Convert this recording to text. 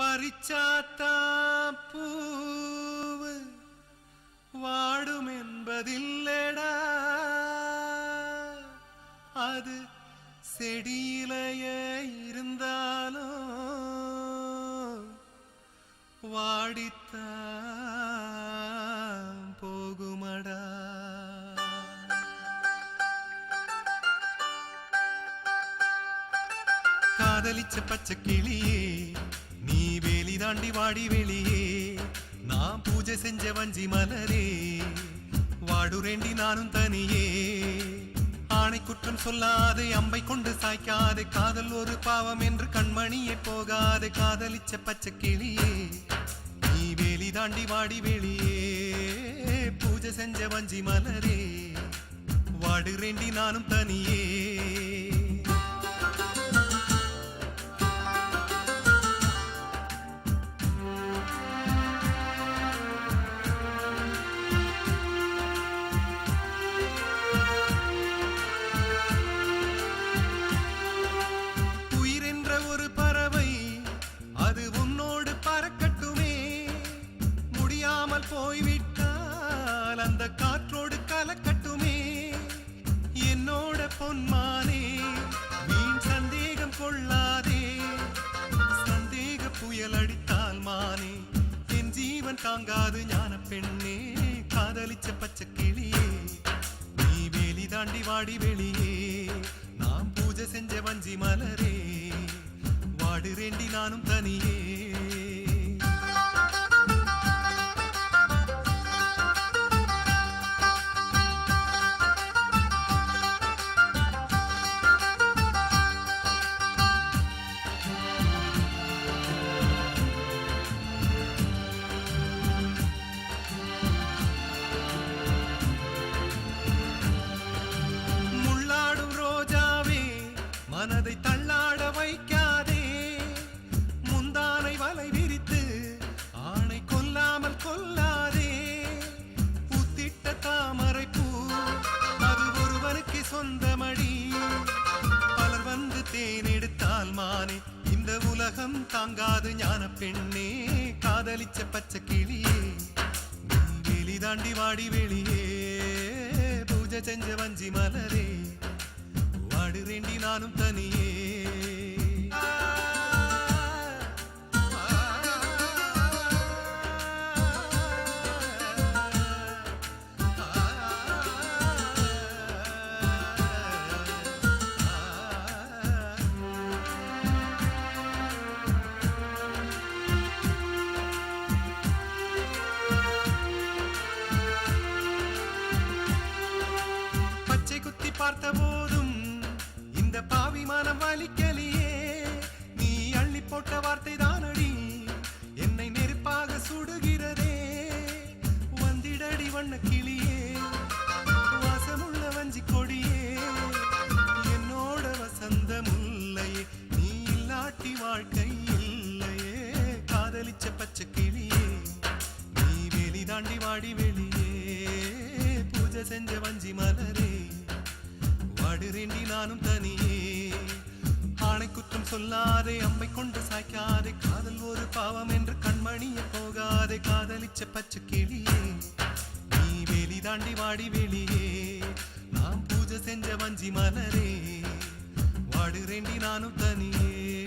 பறிச்சாத்தான் பூவு வாடும் என்பதில்லடா அது செடியிலேயே இருந்தாலும் வாடித்தான் போகுமடா. காதலிச்ச பச்சை கிளியே தாண்டி வாடி வெளியே. நான் பூஜை செஞ்ச வஞ்சி மலரே. வாடுரேண்டி நானும் தனியே. ஆணை குற்றம் சொல்லாதே அம்பை கொண்டு சாய்க்காதே. காதல் ஒரு பாவம் என்று கண்மணியே போகாதே. காதலிச்ச பச்சை கிளியே. நீ வேலி தாண்டி வாடி வெளியே. பூஜை செஞ்ச வஞ்சி மலரே. வாடுரேண்டி நானும் தனியே. தாங்காது ஞான பெண்ணே காதலிச்ச பச்சை கிளியே. நீ வேலி தாண்டி வாடி வெளியே. நாம் பூஜை செஞ்ச வஞ்சி மலரே. வாடுறேண்டி நானும் தனியே. தேனெடுத்தால் இந்த உலகம் தாங்காது ஞான பெண்ணே. காதலிச்ச பச்சை கிளியே வெளி தாண்டி வாடி வெளியே. பூஜை செஞ்ச வஞ்சி மலரே வாடுறேண்டி நானும் தனியே. பார்த்த போதும் இந்த பாவி மனம் வலிக்கலையே. நீ அள்ளி போட்ட வார்த்தை தானடி என்னை நெருப்பாக சுடுகிறதே. வந்திடடி வண்ண கிளியே வாசமுள்ள வஞ்சி கொடியே. என்னோட வசந்த முல்லையே நீ இல்லாட்டி வாழ்க்கை இல்லையே. காதலிச்ச பச்சை கிளியே நீ வெளி தாண்டி வாடி வாடுறேண்டி நானும் தனியே. ஆணை குற்றம் சொல்லாதே அம்மை கொண்டு சாய்க்காதே. காதல் ஒரு பாவம் என்று கண்மணிய போகாதே. காதலிச்ச பச்சை கிளியே நீ வெளி தாண்டி வாடி வெளியே. நாம் பூஜை செஞ்ச வஞ்சி மலரே வாடுறேண்டி நானும் தனியே.